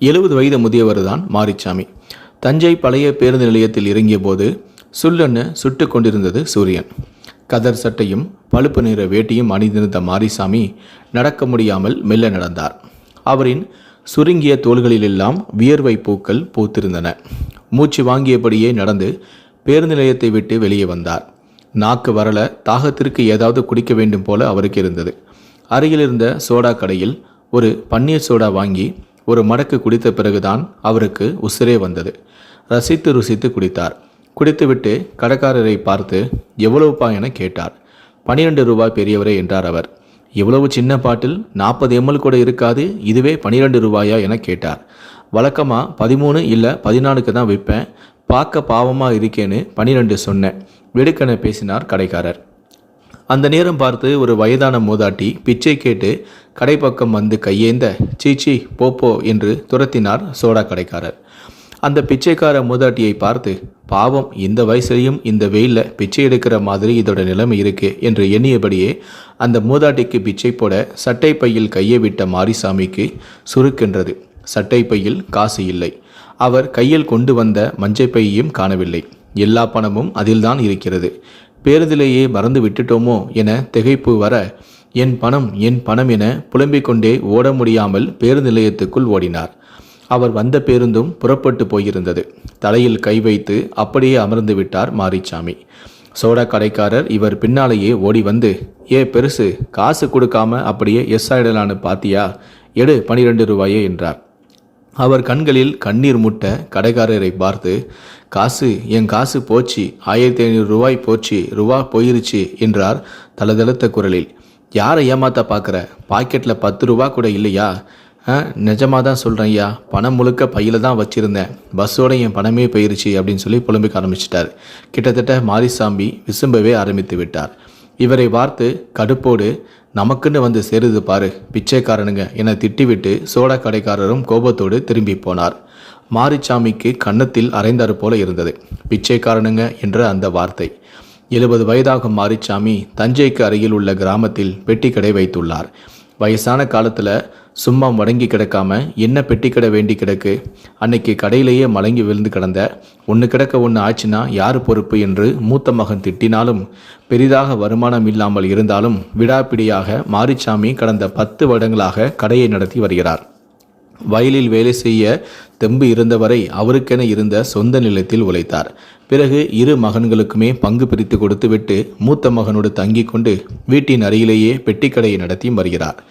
எழுபது வயது முதியவர் தான் மாரிச்சாமி. தஞ்சை பழைய பேருந்து நிலையத்தில் இறங்கிய போது சுல்லன்னு சுட்டு கொண்டிருந்தது சூரியன். கதர் சட்டையும் பழுப்பு நிற வேட்டியும் அணிந்திருந்த மாரிசாமி நடக்க முடியாமல் மெல்ல நடந்தார். அவரின் சுருங்கிய தோள்களிலெல்லாம் வியர்வை பூக்கள் பூத்திருந்தன. மூச்சு வாங்கியபடியே நடந்து பேருந்து நிலையத்தை விட்டு வெளியே வந்தார். நாக்கு வரல தாகத்திற்கு ஏதாவது குடிக்க வேண்டும் போல அவருக்கு இருந்தது. அருகில் இருந்த சோடா கடையில் ஒரு பன்னீர் சோடா வாங்கி ஒரு மடக்கு குடித்த பிறகுதான் அவருக்கு உசிரே வந்தது. ரசித்து ருசித்து குடித்தார். குடித்துவிட்டு கடைக்காரரை பார்த்து எவ்வளவுப்பா என கேட்டார். பனிரெண்டு ரூபாய் பெரியவரே என்றார் அவர். இவ்வளவு சின்ன பாட்டில் நாற்பது எம்எல் கூட இருக்காது இதுவே பனிரெண்டு ரூபாயா என கேட்டார். வழக்கமாக பதிமூணு இல்லை பதினாலுக்கு தான் விற்பேன். பார்க்க பாவமாக இருக்கேன்னு பனிரெண்டு சொன்னேன் வெடுக்கென பேசினார் கடைக்காரர். அந்த நேரம் பார்த்து ஒரு வயதான மூதாட்டி பிச்சை கேட்டு கடைப்பக்கம் வந்து கையேந்த சீச்சி போப்போ என்று துரத்தினார் சோடா கடைக்காரர். அந்த பிச்சைக்கார மூதாட்டியை பார்த்து பாவம் இந்த வயசுலையும் இந்த வெயிலில் பிச்சை எடுக்கிற மாதிரி இதோட நிலைமை இருக்கு என்று எண்ணியபடியே அந்த மூதாட்டிக்கு பிச்சை போட சட்டை பையில் கையை விட்ட மாரிசாமிக்கு சுருக்கென்றது. சட்டை பையில் காசு இல்லை. அவர் கையில் கொண்டு வந்த மஞ்சள் பையையும் காணவில்லை. எல்லா பணமும் அதில்தான் இருக்கிறது. பேருந்திலேயே மறந்து விட்டுட்டோமோ என திகைப்பு வர என் பணம் என் பணம் என புலம்பிக் கொண்டே ஓட முடியாமல் பேருந்து நிலையத்துக்குள் ஓடினார். அவர் வந்த பேருந்தும் புறப்பட்டு போயிருந்தது. தலையில் கை வைத்து அப்படியே அமர்ந்து விட்டார் மாரிச்சாமி. சோடா கடைக்காரர் இவர் பின்னாலேயே ஓடி வந்து ஏ பெருசு காசு கொடுக்காம அப்படியே எஸ் ஆயிடலான்னு பாத்தியா? எடு பனிரெண்டு ரூபாயே என்றார். அவர் கண்களில் கண்ணீர் முட்ட கடைக்காரரை பார்த்து காசு என் காசு போச்சு. ஆயிரத்தி ஐநூறு ரூபாய் போச்சு. ரூபா போயிருச்சு என்றார் தளதளத்த குரலில். யாரை ஏமாத்த பார்க்குற பாக்கெட்டில் பத்து ரூபா கூட இல்லையா? ஆ நிஜமாக தான் சொல்கிறேன் ஐயா. பணம் முழுக்க பையில் தான் வச்சுருந்தேன். பஸ்ஸோட என் பணமே போயிருச்சு அப்படின்னு சொல்லி புலம்பிக்க ஆரம்பிச்சிட்டார். கிட்டத்தட்ட மாரிசாமி விசும்பவே ஆரம்பித்து விட்டார். இவரை பார்த்து கடுப்போடு நமக்குன்னு வந்து சேருது பாரு பிச்சைக்காரனுங்க என திட்டிவிட்டு சோடா கடைக்காரரும் கோபத்தோடு திரும்பி போனார். மாரிச்சாமிக்கு கன்னத்தில் அரைந்தாறு போல இருந்தது. பிச்சைக்காரனுங்க என்ற அந்த வார்த்தை. எழுபது வயதாகும் மாரிச்சாமி தஞ்சைக்கு அருகில் உள்ள கிராமத்தில் பெட்டி கடை வைத்துள்ளார். வயசான காலத்தில் சும்மா முடங்கி கிடக்காம என்ன பெட்டி கடை வேண்டி கிடக்கு? அன்னைக்கு கடையிலேயே மலங்கி விழுந்து கிடந்த ஒன்று கிடக்க ஒன்று ஆச்சுன்னா யார் பொறுப்பு என்று மூத்த மகன் திட்டினாலும் பெரிதாக வருமானம் இல்லாமல் இருந்தாலும் விடாப்பிடியாக மாரிச்சாமி கடந்த பத்து வருடங்களாக கடையை நடத்தி வருகிறார். வயலில் வேலை செய்ய தெம்பு இருந்தவரை அவருக்கென இருந்த சொந்த நிலத்தில் உழைத்தார். பிறகு இரு மகன்களுக்குமே பங்கு பிரித்து கொடுத்துவிட்டு மூத்த மகனோடு தங்கிக் கொண்டு வீட்டின் அருகிலேயே பெட்டிக்கடையை நடத்தி வருகிறார்.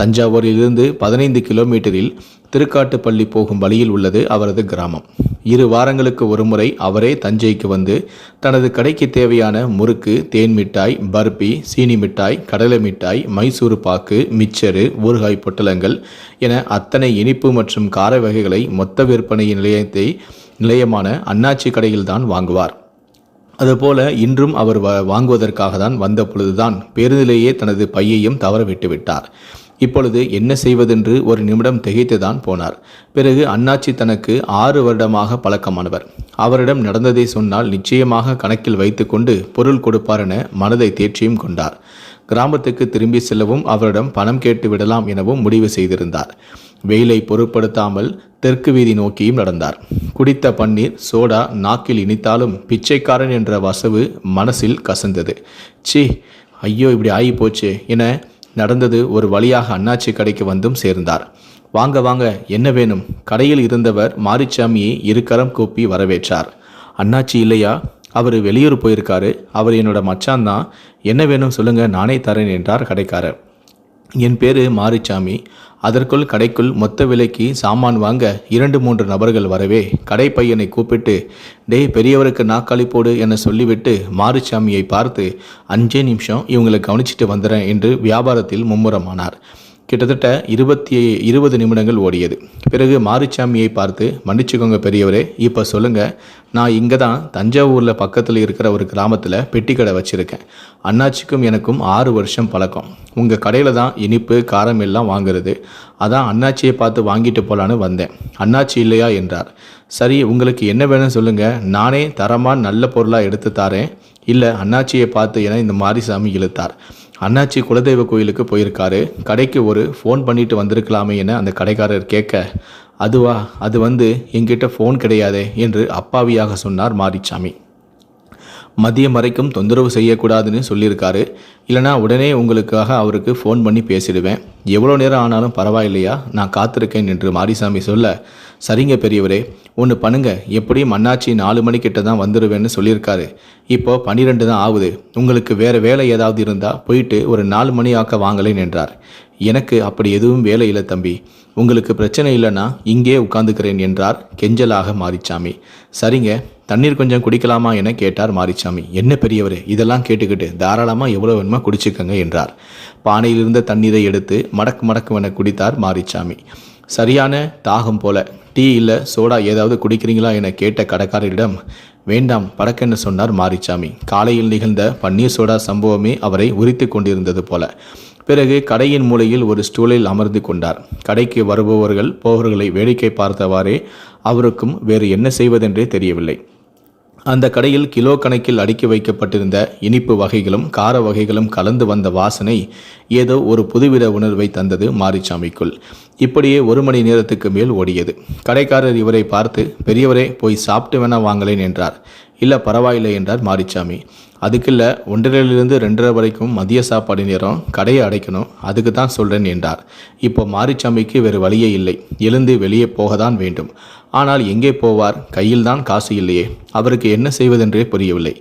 தஞ்சாவூரிலிருந்து பதினைந்து கிலோமீட்டரில் திருக்காட்டுப்பள்ளி போகும் வழியில் உள்ளது அவரது கிராமம். இரு வாரங்களுக்கு ஒருமுறை அவரே தஞ்சைக்கு வந்து தனது கடைக்கு தேவையான முறுக்கு தேன் மிட்டாய் பர்பி சீனி மிட்டாய் கடலை மிட்டாய் மைசூர் பாக்கு மிச்சரு ஊறுகாய் பொட்டலங்கள் என அத்தனை இனிப்பு மற்றும் கார வகைகளை மொத்த விற்பனை நிலையத்தை நிலையமான அண்ணாச்சி கடையில்தான் வாங்குவார். அதுபோல இன்றும் அவர் வ- வாங்குவதற்காக தான் வந்த பொழுதுதான் பேருந்திலேயே தனது பையையும் தவற விட்டுவிட்டார். விட்டார் இப்பொழுது என்ன செய்வதென்று ஒரு நிமிடம் திகைத்துதான் போனார். பிறகு அண்ணாச்சி தனக்கு ஆறு வருடமாக பழக்கமானவர். அவரிடம் நடந்ததை சொன்னால் நிச்சயமாக கணக்கில் வைத்துக்கொண்டு பொருள் கொடுப்பார் என மனதை தேர்ச்சியும் கொண்டார். கிராமத்துக்கு திரும்பி செல்லவும் அவரிடம் பணம் கேட்டு விடலாம் எனவும் முடிவு செய்திருந்தார். வெயிலை பொருட்படுத்தாமல் தெற்கு வீதி நோக்கியும் நடந்தார். குடித்த பன்னீர் சோடா நாக்கில் இனித்தாலும் பிச்சைக்காரன் என்ற வசவு மனசில் கசந்தது. ச்சீ ஐயோ இப்படி ஆகி போச்சு என நடந்தது ஒரு வழியாக அண்ணாச்சி கடைக்கு வந்தும் சேர்ந்தார். வாங்க வாங்க என்ன வேணும்? கடையில் இருந்தவர் மாரிச்சாமியை இருகரம் கூப்பி வரவேற்றார். அண்ணாச்சி இல்லையா? அவர் வெளியூர் போயிருக்காரு. அவர் என்னோட மச்சான் தான். என்ன வேணும் சொல்லுங்க நானே தரேன் என்றார் கடைக்காரர். என் பேரு மாரிச்சாமி. அதற்குள் கடைக்குள் மொத்த விலைக்கு சாமான் வாங்க இரண்டு மூன்று நபர்கள் வரவே கடை பையனை கூப்பிட்டு டேய் பெரியவருக்கு நாக்காளி போடு என சொல்லிவிட்டு மாரிச்சாமியை பார்த்து அஞ்சே நிமிஷம் இவங்களை கவனிச்சிட்டு வந்துடுறேன் என்று வியாபாரத்தில் மும்முரமானார். கிட்டத்தட்ட இருபத்தி இருபது நிமிடங்கள் ஓடியது. பிறகு மாரிச்சாமியை பார்த்து மன்னிச்சுக்கோங்க பெரியவரே இப்போ சொல்லுங்கள் நான் இங்கே தான் தஞ்சாவூரில் பக்கத்தில் இருக்கிற ஒரு கிராமத்தில் பெட்டி கடை வச்சுருக்கேன். அண்ணாச்சிக்கும் எனக்கும் ஆறு வருஷம் பழக்கம். உங்கள் கடையில் தான் இனிப்பு காரம் எல்லாம் வாங்குறது. அதான் அண்ணாச்சியை பார்த்து வாங்கிட்டு போகலான்னு வந்தேன். அண்ணாச்சி இல்லையா? என்றார். சரி உங்களுக்கு என்ன வேணும்னு சொல்லுங்கள் நானே தரமாக நல்ல பொருளாக எடுத்து தாரேன். இல்லை அண்ணாச்சியை பார்த்து என இந்த மாரிசாமி இழுத்தார். அண்ணாச்சி குலதெய்வ கோயிலுக்கு போயிருக்காரு. கடைக்கு ஒரு ஃபோன் பண்ணிட்டு வந்திருக்கலாமே என அந்த கடைக்காரர் கேட்க அதுவா அது வந்து என்கிட்ட ஃபோன் கிடையாதே என்று அப்பாவியாக சொன்னார் மாரிச்சாமி. மதியம் வரைக்கும் தொந்தரவு செய்யக்கூடாதுன்னு சொல்லியிருக்காரு. இல்லைனா உடனே உங்களுக்காக அவருக்கு ஃபோன் பண்ணி பேசிடுவேன். எவ்வளோ நேரம் ஆனாலும் பரவாயில்லையா? நான் காத்திருக்கேன் என்று மாரிசாமி சொல்ல சரிங்க பெரியவரே ஒன்று பண்ணுங்க. எப்படியும் அண்ணாச்சி நாலு மணிக்கிட்ட தான் வந்துடுவேன்னு சொல்லியிருக்காரு. இப்போ பன்னிரெண்டு தான் ஆகுது. உங்களுக்கு வேறு வேலை ஏதாவது இருந்தால் போயிட்டு ஒரு நாலு மணி ஆக்க வாங்கலேன் என்றார். எனக்கு அப்படி எதுவும் வேலை இல்லை தம்பி. உங்களுக்கு பிரச்சனை இல்லைன்னா இங்கே உட்காந்துக்கிறேன் என்றார் கெஞ்சலாக மாரிச்சாமி. சரிங்க தண்ணீர் கொஞ்சம் குடிக்கலாமா என கேட்டார் மாரிச்சாமி. என்ன பெரியவர் இதெல்லாம் கேட்டுக்கிட்டு தாராளமாக எவ்வளோ வேணுமா குடிச்சுக்கங்க என்றார். பானையிலிருந்த தண்ணீரை எடுத்து மடக்கு மடக்குவென குடித்தார் மாரிச்சாமி. சரியான தாகம் போல டீ இல்லை சோடா ஏதாவது குடிக்கிறீங்களா என கேட்ட கடைக்காரரிடம் வேண்டாம் படக்கென்று சொன்னார் மாரிச்சாமி. காலையில் நிகழ்ந்த பன்னீர் சோடா சம்பவமே அவரை உரித்து கொண்டிருந்தது போல. பிறகு கடையின் மூலையில் ஒரு ஸ்டூலில் அமர்ந்து கொண்டார். கடைக்கு வருபவர்கள் போவர்களை வேடிக்கை பார்த்தவாறே அவருக்கும் வேறு என்ன செய்வதென்றே தெரியவில்லை. அந்த கடையில் கிலோ கணக்கில் அடுக்கி வைக்கப்பட்டிருந்த இனிப்பு வகைகளும் கார வகைகளும் கலந்து வந்த வாசனை ஏதோ ஒரு புதுவித உணர்வை தந்தது மாரிச்சாமிக்குள். இப்படியே ஒரு மணி நேரத்துக்கு மேல் ஓடியது. கடைக்காரர் இவரை பார்த்து பெரியவரே போய் சாப்பிட்டு வேணா வாங்கலேன் என்றார். இல்லை பரவாயில்லை என்றார் மாரிச்சாமி. அதுக்குள்ள ஒன்றரைலிருந்து ரெண்டரை வரைக்கும் மதிய சாப்பாடு நேரம் கடையை அடைக்கணும். அதுக்கு தான் சொல்கிறேன் என்றார். இப்போ மாரிச்சாமிக்கு வேறு வழியே இல்லை. எழுந்து வெளியே போக தான் வேண்டும். ஆனால் எங்கே போவார்? கையில் தான் காசு இல்லையே. அவருக்கு என்ன செய்வதென்றே புரியவில்லை.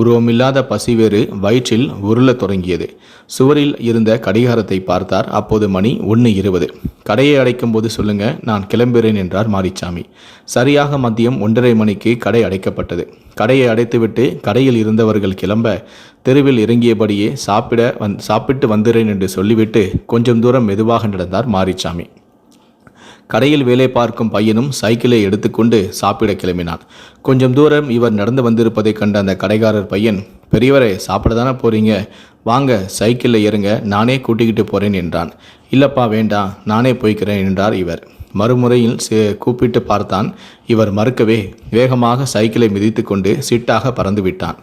உருவமில்லாத பசி வேறு வயிற்றில் உருளத் தொடங்கியது. சுவரில் இருந்த கடிகாரத்தை பார்த்தார். அப்போது மணி ஒன்று இருபது. கடையை அடைக்கும் போது சொல்லுங்க நான் கிளம்புகிறேன் என்றார் மாரிச்சாமி. சரியாக மதியம் ஒன்றரை மணிக்கு கடை அடைக்கப்பட்டது. கடையை அடைத்துவிட்டு கடையில் இருந்தவர்கள் கிளம்ப தெருவில் இறங்கியபடியே சாப்பிட வந் சாப்பிட்டு வந்துறேன் என்று சொல்லிவிட்டு கொஞ்சம் தூரம் மெதுவாக நடந்தார் மாரிச்சாமி. கடையில் வேலை பார்க்கும் பையனும் சைக்கிளை எடுத்துக்கொண்டு சாப்பிட கிளம்பினான். கொஞ்சம் தூரம் இவர் நடந்து வந்திருப்பதை கண்ட அந்த கடைக்காரர் பையன் பெரியவரே சாப்பிட தானே போறீங்க? வாங்க சைக்கிளில் இறங்க நானே கூட்டிக்கிட்டு போறேன் என்றான். இல்லப்பா வேண்டாம். நானே போய்க்கிறேன் என்றார் இவர். மறுமுறையில் சே- கூப்பிட்டு பார்த்தான். இவர் மறுக்கவே வேகமாக சைக்கிளை மிதித்து கொண்டு சிட்டாக பறந்து விட்டான்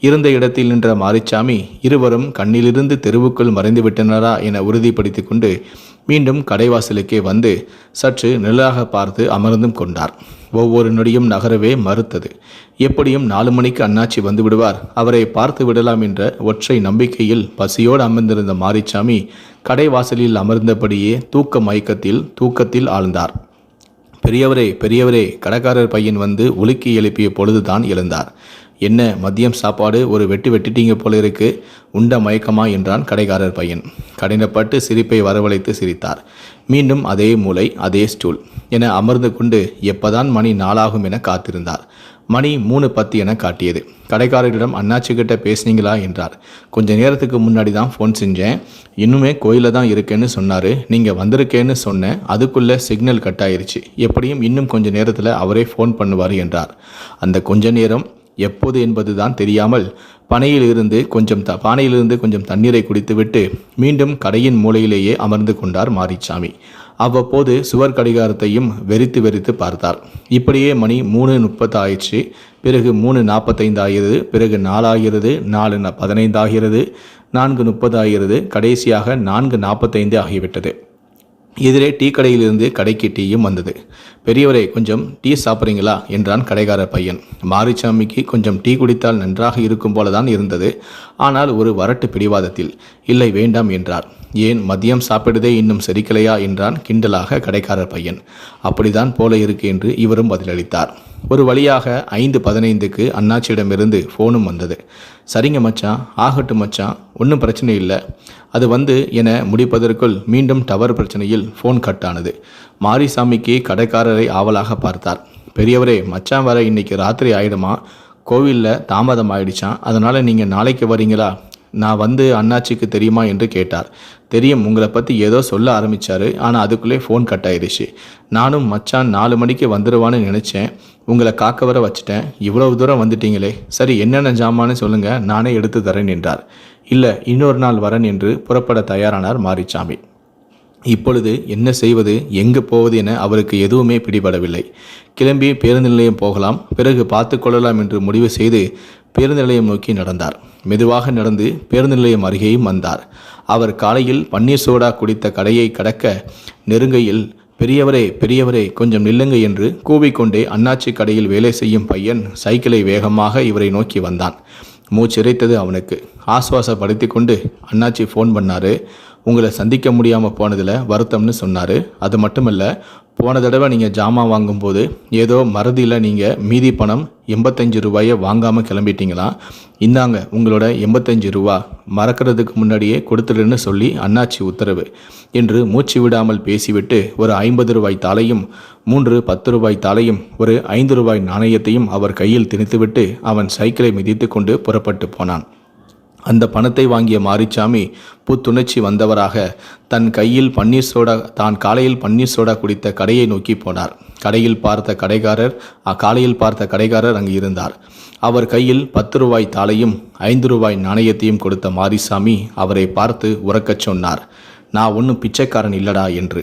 இருந்த இடத்தில் நின்ற மாரிச்சாமி இருவரும் கண்ணிலிருந்து தெருவுக்குள் மறைந்து விட்டனரா என உறுதிப்படுத்தி கொண்டு மீண்டும் கடைவாசலுக்கே வந்து சற்று நிழலாக பார்த்து அமர்ந்தும் கொண்டார். ஒவ்வொரு நொடியும் நகரவே மறுத்தது. எப்படியும் நாலு மணிக்கு அண்ணாச்சி வந்து விடுவார் அவரை பார்த்து விடலாம் என்ற ஒற்றை நம்பிக்கையில் பசியோடு அமர்ந்திருந்த மாரிச்சாமி கடைவாசலில் அமர்ந்தபடியே தூக்க மயக்கத்தில் தூக்கத்தில் ஆழ்ந்தார். பெரியவரே பெரியவரே கடைக்காரர் பையன் வந்து உலுக்கி எழுப்பிய பொழுதுதான் எழுந்தார். என்ன மதியம் சாப்பாடு ஒரு வெட்டு வெட்டிட்டீங்க போல இருக்கு? உண்ட மயக்கமா என்றான் கடைக்காரர் பையன். கடினப்பட்டு சிரிப்பை வரவழைத்து சிரித்தார். மீண்டும் அதே மூலை அதே ஸ்டூல் என அமர்ந்து கொண்டு எப்பதான் மணி நாளாகும் என காத்திருந்தார். மணி மூணு பத்து என காட்டியது. கடைக்காரரிடம் அண்ணாச்சி கிட்ட பேசுனீங்களா? என்றார். கொஞ்ச நேரத்துக்கு முன்னாடி தான் ஃபோன் செஞ்சேன். இன்னுமே கோயிலில் தான் இருக்கேன்னு சொன்னார். நீங்கள் வந்திருக்கேன்னு சொன்னேன். அதுக்குள்ளே சிக்னல் கட் ஆயிருச்சு. எப்படியும் இன்னும் கொஞ்ச நேரத்தில் அவரே ஃபோன் பண்ணுவார் என்றார். அந்த கொஞ்ச நேரம் எப்போது என்பதுதான் தெரியாமல் பனையில் இருந்து கொஞ்சம் த பானையிலிருந்து கொஞ்சம் தண்ணீரை குடித்துவிட்டு மீண்டும் கடையின் மூலையிலேயே அமர்ந்து கொண்டார் மாரிச்சாமி. அவ்வப்போது சுவர் கடிகாரத்தையும் வெறித்து வெறித்து பார்த்தார். இப்படியே மணி மூணு முப்பது ஆயிடுச்சு பிறகு மூணு நாற்பத்தைந்து ஆகிறது பிறகு நாலாகிறது நாலு பதினைந்து ஆகிறது நான்கு முப்பது ஆகிறது கடைசியாக நான்கு நாற்பத்தைந்து ஆகிவிட்டது. எதிரே டீ கடையிலிருந்து கடைக்கு டீயும் வந்தது. பெரியவரே கொஞ்சம் டீ சாப்பிட்றீங்களா? என்றான் கடைக்கார பையன். மாரிச்சாமிக்கு கொஞ்சம் டீ குடித்தால் நன்றாக இருக்கும் போலதான் இருந்தது. ஆனால் ஒரு வரட்டு பிடிவாதத்தில் இல்லை வேண்டாம் என்றார். ஏன் மதியம் சாப்பிடுதே இன்னும் செரிக்கலையா? என்றான் கிண்டலாக கடைக்காரர் பையன். அப்படிதான் போல இருக்கு என்று இவரும் பதிலளித்தார். ஒரு வழியாக ஐந்து பதினைந்துக்கு அண்ணாச்சியிடமிருந்து ஃபோனும் வந்தது. சரிங்க மச்சான் ஆகட்டும் மச்சான் ஒன்றும் பிரச்சனை இல்லை. அது வந்து என முடிப்பதற்குள் மீண்டும் டவர் பிரச்சனையில் ஃபோன் கட் ஆனது மாரிசாமிக்கு கடைக்காரரை ஆவலாக பார்த்தார். பெரியவரே மச்சான் வர இன்னைக்கு ராத்திரி ஆயிடுமா? கோவிலில் தாமதம் ஆயிடுச்சான் அதனால் நீங்கள் நாளைக்கு வரீங்களா? நான் வந்து அண்ணாச்சிக்கு தெரியுமா என்று கேட்டார். தெரியும் உங்களை பற்றி ஏதோ சொல்ல ஆரம்பிச்சாரு. ஆனால் அதுக்குள்ளே ஃபோன் கட் ஆயிடுச்சு. நானும் மச்சான் நாலு மணிக்கு வந்துடுவான்னு நினச்சேன். உங்களை காக்க வர வச்சுட்டேன். இவ்வளவு தூரம் வந்துட்டீங்களே. சரி என்னென்ன ஜாமான்னு சொல்லுங்கள் நானே எடுத்து தரேன் என்றார். இல்லை இன்னொரு நாள் வரேன் என்று புறப்பட தயாரானார் மாரிச்சாமி. இப்பொழுது என்ன செய்வது எங்கு போவது என அவருக்கு எதுவுமே பிடிபடவில்லை. கிளம்பி பேருந்து நிலையம் போகலாம் பிறகு பார்த்து கொள்ளலாம் என்று முடிவு செய்து பேருந்து நிலையம் நோக்கி நடந்தார். மெதுவாக நடந்து பேருந்து நிலையம் அருகேயும் வந்தார். அவர் காலையில் பன்னீர் சோடா குடித்த கடையை கடக்க நெருங்கையில் பெரியவரே பெரியவரே கொஞ்சம் நில்லுங்க என்று கூவிக்கொண்டே அண்ணாச்சி கடையில் வேலை செய்யும் பையன் சைக்கிளை வேகமாக இவரை நோக்கி வந்தான். மூச்சிறைத்தது அவனுக்கு. ஆசுவாசப்படுத்தி கொண்டு அண்ணாச்சி ஃபோன் பண்ணாரு. உங்களை சந்திக்க முடியாமல் போனதில் வருத்தம்னு சொன்னார். அது மட்டும் இல்லை போன தடவை நீங்கள் ஜாமான் வாங்கும்போது ஏதோ மறதியில் நீங்கள் மீதி பணம் எண்பத்தஞ்சு ரூபாயை வாங்காமல் கிளம்பிட்டீங்களா? இந்தாங்க உங்களோட எண்பத்தஞ்சு ரூபா. மறக்கிறதுக்கு முன்னாடியே கொடுத்துடுன்னு சொல்லி அண்ணாச்சி உத்தரவு. என்று மூச்சு விடாமல் பேசிவிட்டு ஒரு ஐம்பது ரூபாய் தாளையும் மூன்று பத்து ரூபாய் தாளையும் ஒரு ஐந்து ரூபாய் நாணயத்தையும் அவர் கையில் திணித்துவிட்டு அவன் சைக்கிளை மிதித்து கொண்டு புறப்பட்டு போனான். அந்த பணத்தை வாங்கிய மாரிச்சாமி புத்துணர்ச்சி வந்தவராக தன் கையில் பன்னீர் சோடா தான் காலையில் பன்னீர் சோடா குடித்த கடையை நோக்கி போனார். கடையில் பார்த்த கடைக்காரர் அக்காலையில் பார்த்த கடைக்காரர் அங்கு இருந்தார். அவர் கையில் பத்து ரூபாய் தாளையும் ஐந்து ரூபாய் நாணயத்தையும் கொடுத்த மாரிசாமி அவரை பார்த்து உறக்கச் சொன்னார். நான் ஒன்றும் பிச்சைக்காரன் இல்லடா என்று.